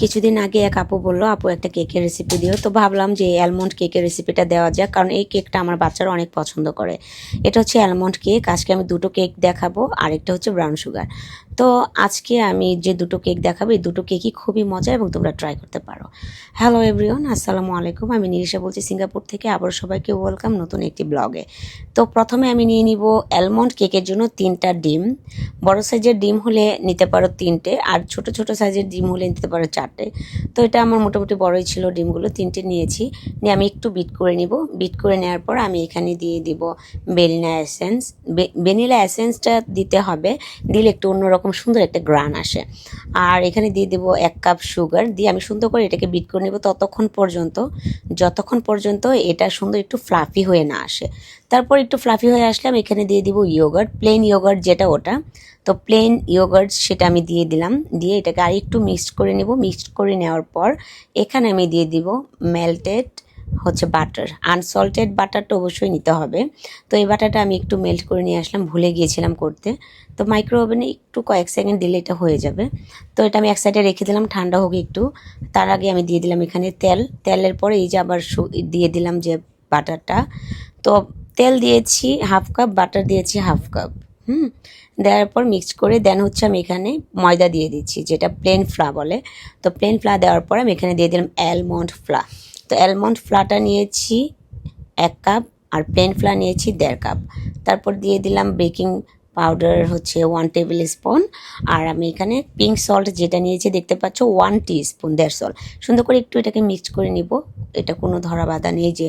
কিছুদিন আগে এক আপু বলল, আপু, একটা কেকের রেসিপি দিও। তো ভাবলাম যে অ্যালমন্ড কেকের রেসিপিটা দেওয়া যাক, কারণ এই কেকটা আমার বাচ্চারা অনেক পছন্দ করে। এটা হচ্ছে অ্যালমন্ড কেক আজকে আমি দুটো কেক দেখাবো, আরেকটা হচ্ছে ব্রাউন সুগার তো আজকে আমি যে দুটো কেক দেখাবো, এই দুটো কেকই খুবই মজা এবং তোমরা ট্রাই করতে পারো। হ্যালো এভরিওয়ান আসসালামু আলাইকুম। আমি নিরিশা বলছি সিঙ্গাপুর থেকে। আবার সবাইকে ওয়েলকাম নতুন একটি ব্লগে তো প্রথমে আমি নিয়ে নিব অ্যালমন্ড কেকের জন্য তিনটা ডিম। বড় সাইজের ডিম হলে নিতে পারো তিনটে, আর ছোট ছোট সাইজের ডিম হলে নিতে পারো চারটে। তো এটা আমার মোটামুটি বড়ই ছিল ডিমগুলো, তিনটে নিয়েছি। নিয়ে আমি একটু বিট করে নিব। বিট করে নেওয়ার পর আমি এখানে দিয়ে দিব ভ্যানিলা এসেন্স ভ্যানিলা এসেন্সটা দিতে হবে। দিলে একটু অন্যরকম সুন্দর একটা গ্রান আসে। আর এখানে দিয়ে দেবো এক কাপ সুগার। দিয়ে আমি সুন্দর করে এটাকে বিট করে নেব ততক্ষণ পর্যন্ত। যতক্ষণ পর্যন্ত এটা সুন্দর একটু ফ্লাফি হয়ে না আসে। তারপর একটু ফ্লাফি হয়ে আসলে আমি এখানে দিয়ে দিব ইয়োগার্ট প্লেন ইয়োগার্ট যেটা ওটা। তো প্লেন ইয়োগার্ট সেটা আমি দিয়ে দিলাম। দিয়ে এটাকে আর একটু মিক্সড করে নেব। মিক্সড করে নেওয়ার পর এখানে আমি দিয়ে দিব মেল্টেড হচ্ছে বাটার। আনসল্টেড বাটারটা অবশ্যই নিতে হবে। তো এই বাটারটা আমি একটু মেল্ট করে নিয়ে আসলাম, ভুলে গিয়েছিলাম করতে। তো মাইক্রো ওভেনে একটু কয়েক সেকেন্ড দিলে এটা হয়ে যাবে। তো এটা আমি এক সাইডে রেখে দিলাম, ঠান্ডা হোক একটু। তার আগে আমি দিয়ে দিলাম এখানে তেল। তেলের পরে এই যে আবার দিয়ে দিলাম যে বাটারটা। তো তেল দিয়েছি হাফ কাপ বাটার দিয়েছি হাফ কাপ হুম? দেওয়ার পর মিক্সড করে দেন হচ্ছে আমি এখানে ময়দা দিয়ে দিচ্ছি, যেটা প্লেন ফ্লা বলে। তো প্লেন ফ্লা দেওয়ার পর আমি এখানে দিয়ে দিলাম অ্যালমন্ড ফ্লা তো অ্যালমন্ড ফ্লাটা নিয়েছি এক কাপ আর প্লেন ফ্লা নিয়েছি দেড় কাপ তারপর দিয়ে দিলাম বেকিং পাউডার হচ্ছে ওয়ান টেবিল স্পুন আর আমি এখানে পিঙ্ক সল্ট যেটা নিয়েছি, দেখতে পাচ্ছ ওয়ান টি স্পুন দেড় সল্ট সুন্দর করে একটু এটাকে মিক্সড করে নিব। এটা কোনো ধরা বাধা নেই যে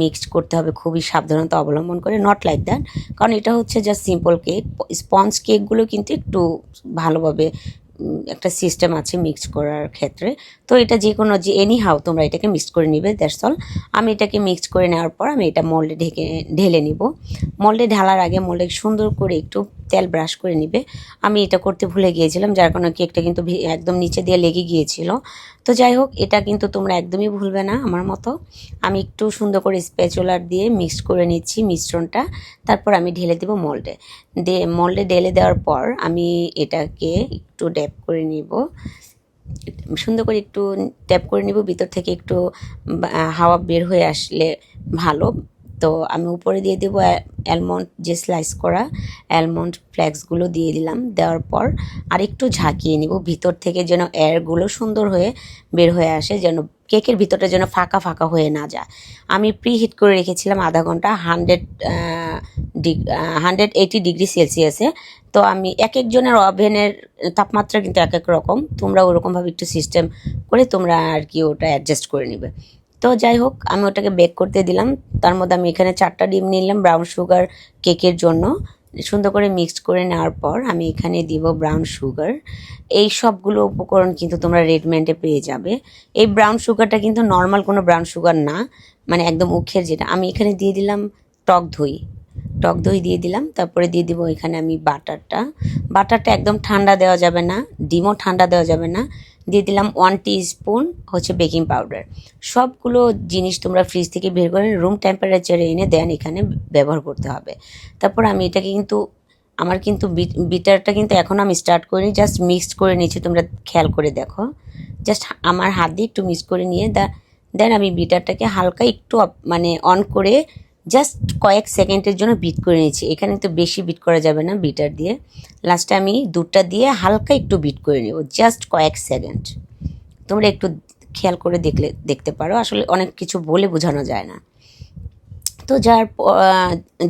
মিক্সড করতে হবে, খুবই সাবধানতা অবলম্বন করে নট লাইক দ্যাট কারণ এটা হচ্ছে জাস্ট সিম্পল কেক স্পঞ্জ কেকগুলো কিন্তু একটু ভালোভাবে একটা সিস্টেম আছে মিক্স করার ক্ষেত্রে। তো এটা যে কোনো যে এনি হাউ তোমরা এটাকে মিক্স করে নিবে দ্যাটস অল আমি এটাকে মিক্স করে নেওয়ার পর আমি এটা মল্ডে ঢেকে, ঢেলে নিব। মল্ডে ঢালার আগে মল্ডে সুন্দর করে একটু তেল ব্রাশ করে নিবে। আমি এটা করতে ভুলে গিয়েছিলাম, যার কারণে কেকটা কিন্তু একদম নিচে দিয়ে লেগে গিয়েছিল। তো যাই হোক, এটা কিন্তু তোমরা একদমই ভুলবে না আমার মতো। আমি একটু সুন্দর করে স্প্যাচুলার দিয়ে মিক্স করে নিচ্ছি মিশ্রণটা। তারপর আমি ঢেলে দেবো মোল্ডে দিয়ে মোল্ডে ঢেলে দেওয়ার পর আমি এটাকে একটু ড্যাপ করে নিব। সুন্দর করে একটু ট্যাপ করে নিব, ভিতর থেকে একটু হাওয়া বের হয়ে আসলে ভালো। তো আমি উপরে দিয়ে দেবো অ্যালমন্ড যে স্লাইস করা অ্যালমন্ড ফ্লেক্সগুলো দিয়ে দিলাম। দেওয়ার পর আর একটু ঝাঁকিয়ে নিব, ভিতর থেকে যেন এয়ারগুলো সুন্দর হয়ে বের হয়ে আসে, যেন কেকের ভিতরটা যেন ফাঁকা ফাঁকা হয়ে না যায়। আমি প্রি হিট করে রেখেছিলাম আধা ঘণ্টা হান্ড্রেড হান্ড্রেড এইটি ডিগ্রি সেলসিয়াসে তো আমি এক একজনের ওভেনের তাপমাত্রা কিন্তু এক এক রকম, তোমরা ওরকমভাবে একটু সিস্টেম করে তোমরা আর কি ওটা অ্যাডজাস্ট করে নেবে। তো যাই হোক, আমি ওটাকে বেক করতে দিলাম। তার মধ্যে আমি এখানে চারটা ডিম নিলাম ব্রাউন সুগার কেকের জন্য। সুন্দর করে মিক্স করে নেওয়ার পর আমি এখানে দিব ব্রাউন সুগার এই সবগুলো উপকরণ কিন্তু তোমরা রেডমেন্টে পেয়ে যাবে। এই ব্রাউন সুগারটা কিন্তু নর্মাল কোনো ব্রাউন সুগার না মানে একদম উখের যেটা। আমি এখানে দিয়ে দিলাম টক দই। টক দই দিয়ে দিলাম, তারপরে দিয়ে দিব এখানে আমি বাটারটা। বাটারটা একদম ঠান্ডা দেওয়া যাবে না, ডিমও ঠান্ডা দেওয়া যাবে না। দিয়ে দিলাম ওয়ান স্পুন হচ্ছে বেকিং পাউডার সবগুলো জিনিস তোমরা ফ্রিজ থেকে বের করে রুম টেম্পারেচারে এনে দেন, এখানে ব্যবহার করতে হবে। তারপর আমি এটাকে কিন্তু, আমার কিন্তু বিটারটা কিন্তু এখনও আমি স্টার্ট করিনি জাস্ট মিক্সড করে নিয়েছি, তোমরা খেয়াল করে দেখো। জাস্ট আমার হাত দিয়ে একটু মিক্স করে নিয়ে, দা, দেন আমি বিটারটাকে হালকা একটু মানে অন করে জাস্ট কয়েক সেকেন্ডের জন্য বিট করে নিয়েছি। এখানে তো বেশি বিট করা যাবে না বিটার দিয়ে। লাস্টে আমি দুধটা দিয়ে হালকা একটু বিট করে নেব। জাস্ট কয়েক সেকেন্ড তোমরা একটু খেয়াল করে দেখলে, দেখতে পারো। আসলে অনেক কিছু বলে বোঝানো যায় না। তো যার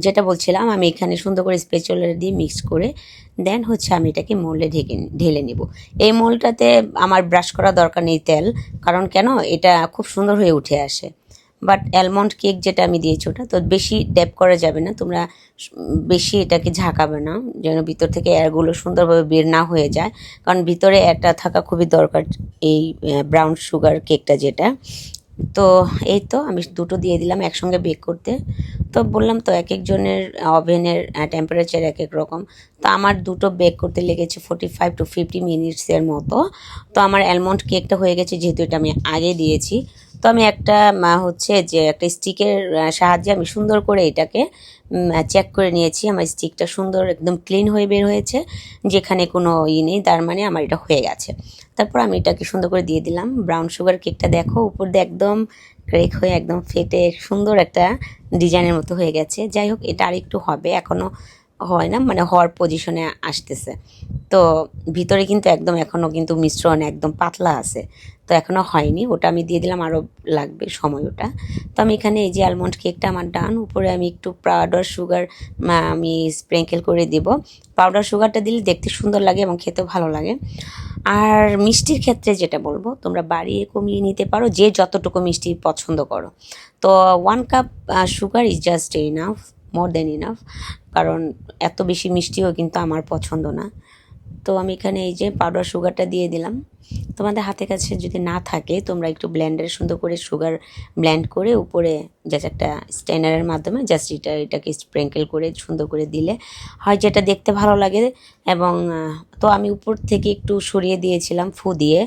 যেটা বলছিলাম, আমি এখানে সুন্দর করে স্পেচুলার দিয়ে মিক্স করে দেন হচ্ছে আমি এটাকে মোল্ডে ঢেকে, ঢেলে নিব। এই মোলটাতে আমার ব্রাশ করা দরকার নেই তেল, কারণ কেন? এটা খুব সুন্দর হয়ে উঠে আসে। বাট অ্যালমন্ড কেক যেটা আমি দিয়েছি, ওটা তো বেশি ড্যাপ করা যাবে না, তোমরা বেশি এটাকে ঝাঁকাবে না, যেন ভিতর থেকে এয়ারগুলো সুন্দরভাবে বের না হয়ে যায়, কারণ ভিতরে একটা থাকা খুবই দরকার এই ব্রাউন সুগার কেকটা যেটা। তো এই তো, আমি দুটো দিয়ে দিলাম একসঙ্গে বেক করতে। তো বললাম তো এক একজনের ওভেনের টেম্পারেচার এক এক রকম। তো আমার দুটো বেক করতে লেগেছে ফোর্টি ফাইভ টু ফিফটি মিনিটসের মতো। তো আমার অ্যালমন্ড কেকটা হয়ে গেছে, যেহেতু এটা আমি আগে দিয়েছি। তো আমি একটা হচ্ছে যে একটা স্টিকের সাহায্যে আমি সুন্দর করে এটাকে চেক করে নিয়েছি। আমার স্টিকটা সুন্দর একদম ক্লিন হয়ে বের হয়েছে, যেখানে কোনো ই নেই, তার মানে আমার এটা হয়ে গেছে। তারপর আমি এটাকে সুন্দর করে দিয়ে দিলাম। ব্রাউন সুগার কেকটা দেখো, উপর দিয়ে একদম ক্রেক হয়ে একদম ফেটে সুন্দর একটা ডিজাইনের মতো হয়ে গেছে। যাই হোক, এটা আর একটু হবে। এখনও হয় না মানে হওয়ার পজিশনে আসতেছে। তো ভিতরে কিন্তু একদম এখনও কিন্তু মিশ্রণ একদম পাতলা আছে। তো এখনও হয়নি, ওটা আমি দিয়ে দিলাম আরও লাগবে সময় ওটা। তো আমি এখানে এই যে আলমন্ড কেকটা আমার ডান, উপরে আমি একটু পাউডার সুগার আমি স্প্রিঙ্কেল করে দিব। পাউডার সুগারটা দিলে দেখতে সুন্দর লাগে এবং খেতেও ভালো লাগে। আর মিষ্টির ক্ষেত্রে যেটা বলব, তোমরা বাড়িয়ে কমিয়ে নিতে পারো, যে যতটুকু মিষ্টি পছন্দ করো। তো one cup sugar is just enough more than enough কারণ এত বেশি মিষ্টিও কিন্তু আমার পছন্দ না। তো আমি এখানে এই যে পাউডার সুগারটা দিয়ে দিলাম। তোমাদের হাতে কাছে যদি না থাকে, তোমরা একটু ব্লেন্ডারে সুন্দর করে সুগার ব্ল্যান্ড করে উপরে জাস্ট একটা স্ট্যান্ডারের মাধ্যমে জাস্ট এটা, এটাকে স্প্রিঙ্কেল করে সুন্দর করে দিলে হয় যেটা দেখতে ভালো লাগে এবং তো আমি উপর থেকে একটু সরিয়ে দিয়েছিলাম, ফু দিয়ে।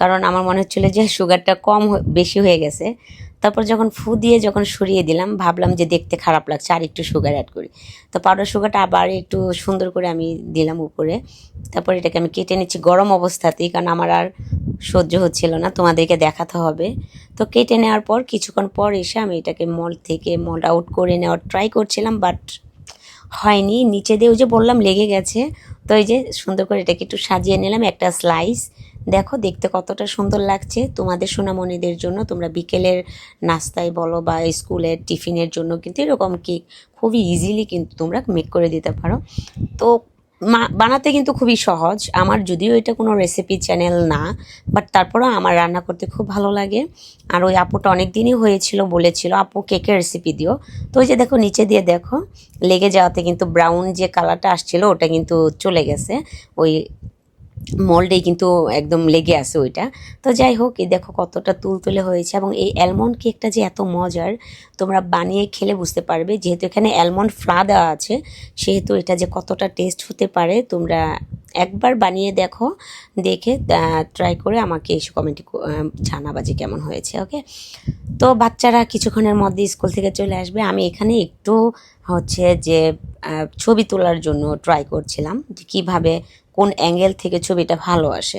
কারণ আমার মনে হচ্ছিল যে সুগারটা কম বেশি হয়ে গেছে। তারপর যখন ফু দিয়ে যখন সরিয়ে দিলাম, ভাবলাম যে দেখতে খারাপ লাগছে, আর একটু সুগার অ্যাড করি। তো পাউডার সুগারটা আবার একটু সুন্দর করে আমি দিলাম উপরে। তারপর এটাকে আমি কেটে নিচ্ছি গরম অবস্থাতেই, কারণ আমার আর সহ্য হচ্ছিল না, তোমাদেরকে দেখাতে হবে। তো কেটে নেওয়ার পর কিছুক্ষণ পর এসে আমি এটাকে মল থেকে মল আউট করে নেওয়ার ট্রাই করছিলাম বাট হয়নি। নিচে দিয়ে ওই যে বললাম লেগে গেছে। তো এই যে সুন্দর করে এটাকে একটু সাজিয়ে নিলাম, একটা স্লাইস দেখো, দেখতে কতটা সুন্দর লাগছে। তোমাদের সোনামণিদের জন্য তোমরা বিকেলের নাস্তায় বলো বা স্কুলের টিফিনের জন্য কিন্তু এরকম কেক খুবই ইজিলি কিন্তু তোমরা মেক করে দিতে পারো। তো বানাতে কিন্তু খুবই সহজ। আমার যদিও এটা কোনো রেসিপি চ্যানেল না বাট তারপরেও আমার রান্না করতে খুব ভালো লাগে। আর ওই আপুটা অনেক দিনই হয়েছিল, বলেছিল, আপু, কেকের রেসিপি দিও। তো ওই যে দেখো, নিচে দিয়ে দেখো, লেগে যাওয়াতে কিন্তু ব্রাউন যে কালারটা আসছিল, ওটা কিন্তু চলে গেছে। ওই মোল্ডেই কিন্তু একদম লেগে আছে ওইটা। তো যাই হোক, এই দেখো কতটা তুলতুলে হয়েছে এবং এই অ্যালমন্ড কেকটা যে এত মজার, তোমরা বানিয়ে খেলে বুঝতে পারবে। যেহেতু এখানে অ্যালমন্ড ফ্লা দেওয়া আছে, সেহেতু এটা যে কতটা টেস্ট হতে পারে, তোমরা একবার বানিয়ে দেখো, দেখে ট্রাই করে আমাকে এসে কমেন্টে জানাবা যে কেমন হয়েছে ওকে তো বাচ্চারা কিছুক্ষণের মধ্যে স্কুল থেকে চলে আসবে। আমি এখানে একটু হচ্ছে যে ছবি তোলার জন্য ট্রাই করছিলাম যে কীভাবে কোন অ্যাঙ্গেল থেকে ছবিটা ভালো আসে।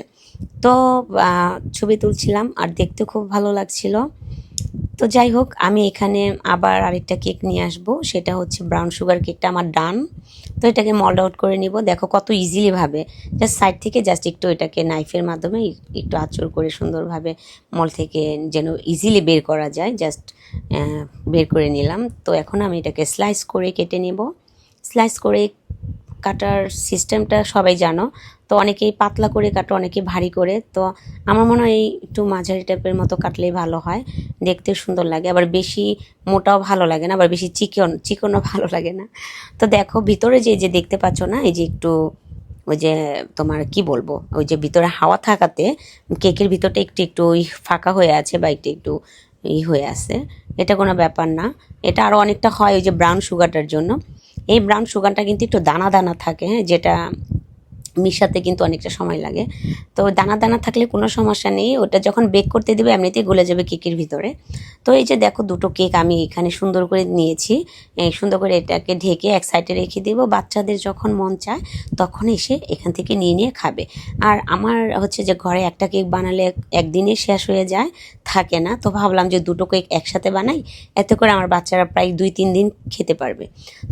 তো ছবি তুলছিলাম আর দেখতে খুব ভালো লাগছিল। তো যাই হোক, আমি এখানে আবার আরেকটা কেক নিয়ে আসব। সেটা হচ্ছে ব্রাউন সুগার কেকটা আমার ডান তো এটাকে মল্ড আউট করে নিব। দেখো কত ইজিলিভাবে জাস্ট সাইড থেকে জাস্ট একটু এটাকে নাইফের মাধ্যমে একটু আঁচড় করে সুন্দরভাবে মল থেকে যেন ইজিলি বের করা যায় জাস্ট বের করে নিলাম। তো এখন আমি এটাকে স্লাইস করে কেটে নেব। স্লাইস করে কাটার সিস্টেমটা সবাই জানো। তো অনেকেই পাতলা করে কাটো, অনেকেই ভারী করে। তো আমার মনে হয় একটু মাঝারি টাইপের মতো কাটলেই ভালো হয়। দেখতে সুন্দর লাগে। আবার বেশি মোটাও ভালো লাগে না, আবার বেশি চিকন, চিকনও ভালো লাগে না। তো দেখো, ভিতরে যে যে দেখতে পাচ্ছ না, এই যে একটু ওই যে তোমার কি বলব, ওই যে ভিতরে হাওয়া থাকাতে কেকের ভিতরটা একটু একটু ওই ফাঁকা হয়ে আছে বা একটু একটু ই হয়ে আছে। এটা কোনো ব্যাপার না। এটা আরও অনেকটা হয় ওই যে ব্রাউন সুগারটার জন্য। এই ব্রাউন সুগারটা কিন্তু একটু দানা দানা থাকে হ্যাঁ যেটা মিশাতে কিন্তু অনেকটা সময় লাগে। তো দানা দানা থাকলে কোনো সমস্যা নেই, ওটা যখন বেক করতে দেবে এমনিতেই গলে যাবে কেকের ভিতরে। তো এই যে দেখো দুটো কেক আমি এখানে সুন্দর করে নিয়েছি। সুন্দর করে এটাকে ঢেকে এক সাইডে রেখে দেবো। বাচ্চাদের যখন মন চায় তখন এসে এখান থেকে নিয়ে নিয়ে খাবে। আর আমার হচ্ছে যে ঘরে একটা কেক বানালে একদিনে শেষ হয়ে যায়, থাকে না। তো ভাবলাম যে দুটো কেক একসাথে বানাই, এতে করে আমার বাচ্চারা প্রায় দুই তিন দিন খেতে পারবে।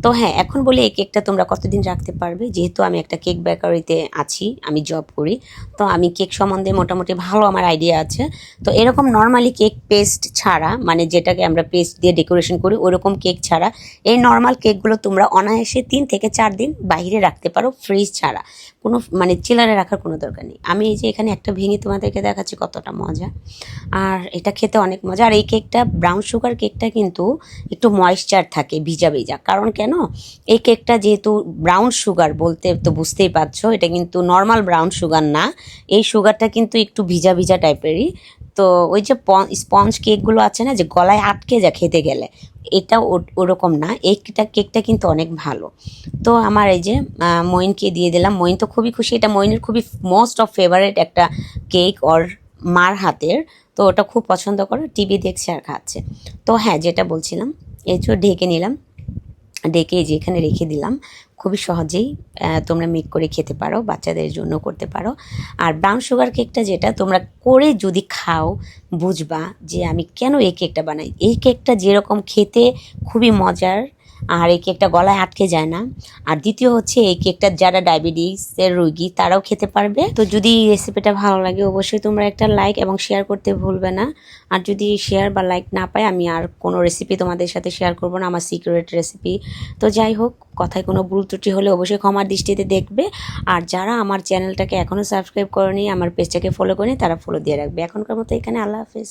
তো হ্যাঁ এখন বলি এই কেকটা তোমরা কতদিন রাখতে পারবে? যেহেতু আমি একটা কেক বেকারিতে আছি, আমি জব করি। তো আমি কেক সম্বন্ধে মোটামুটি ভালো আমার আইডিয়া আছে। তো এরকম নর্মালি কেক পেস্ট ছাড়া মানে যেটাকে আমরা পেস্ট দিয়ে ডেকোরেশন করি, ওরকম কেক ছাড়া, এই নর্মাল কেকগুলো তোমরা অনায়াসে তিন থেকে চার দিন বাইরে রাখতে পারো ফ্রিজ ছাড়া। কোনো মানে চিলারে রাখার কোনো দরকার নেই। আমি এই যে এখানে একটা ভেঙে তোমাদেরকে দেখাচ্ছি, কতটা মজা। আর এটা খেতে অনেক মজা। আর এই কেকটা ব্রাউন সুগার কেকটা কিন্তু একটু ময়েশ্চার থাকে, ভিজা ভিজা। কারণ কেন? এই কেকটা যেহেতু ব্রাউন সুগার বলতে তো বুঝতেই পারছ এটা কিন্তু নর্মাল ব্রাউন সুগার না। এই সুগারটা কিন্তু একটু ভিজা ভিজা টাইপেরই তো ওই যে স্পঞ্জ কেকগুলো আছে না, যে গলায় আটকে যা খেতে গেলে, এটা ওরকম না। এইটা কেকটা কিন্তু অনেক ভালো। তো আমার এই যে মইনকে দিয়ে দিলাম। মইন তো খুবই খুশি। এটা মইনের খুবই মোস্ট অফ ফেভারেট একটা কেক অর মার হাতের। তো ওটা খুব পছন্দ করে। টিভি দেখছে আর খাচ্ছে। তো হ্যাঁ যেটা বলছিলাম, এই ঢেকে নিলাম। ডেকে যেখানে রেখে দিলাম। খুবই সহজেই তোমরা মেক করে খেতে পারো, বাচ্চাদের জন্য করতে পারো। আর ব্রাউন সুগার কেকটা যেটা তোমরা করে যদি খাও, বুঝবা যে আমি কেন এই কেকটা বানাই। এই কেকটা যেরকম খেতে খুবই মজার আর এই কেকটা গলায় আটকে যায় না। আর দ্বিতীয় হচ্ছে এই কেকটা যারা ডায়াবেটিসের রোগী, তারাও খেতে পারবে। তো যদি এই রেসিপিটা ভালো লাগে, অবশ্যই তোমরা একটা লাইক এবং শেয়ার করতে ভুলবে না। আর যদি শেয়ার বা লাইক না পাই আমি আর কোনো রেসিপি তোমাদের সাথে শেয়ার করব না, আমার সিক্রেট রেসিপি। তো যাই হোক, কথায় কোনো ভুল ত্রুটি হলে অবশ্যই ক্ষমার দৃষ্টিতে দেখবে। আর যারা আমার চ্যানেলটাকে এখনও সাবস্ক্রাইব করেনি, আমার পেজটাকে ফলো করেনি, তারা ফলো দিয়ে রাখবে। এখনকার মতো এখানে আল্লাহ হাফেজ।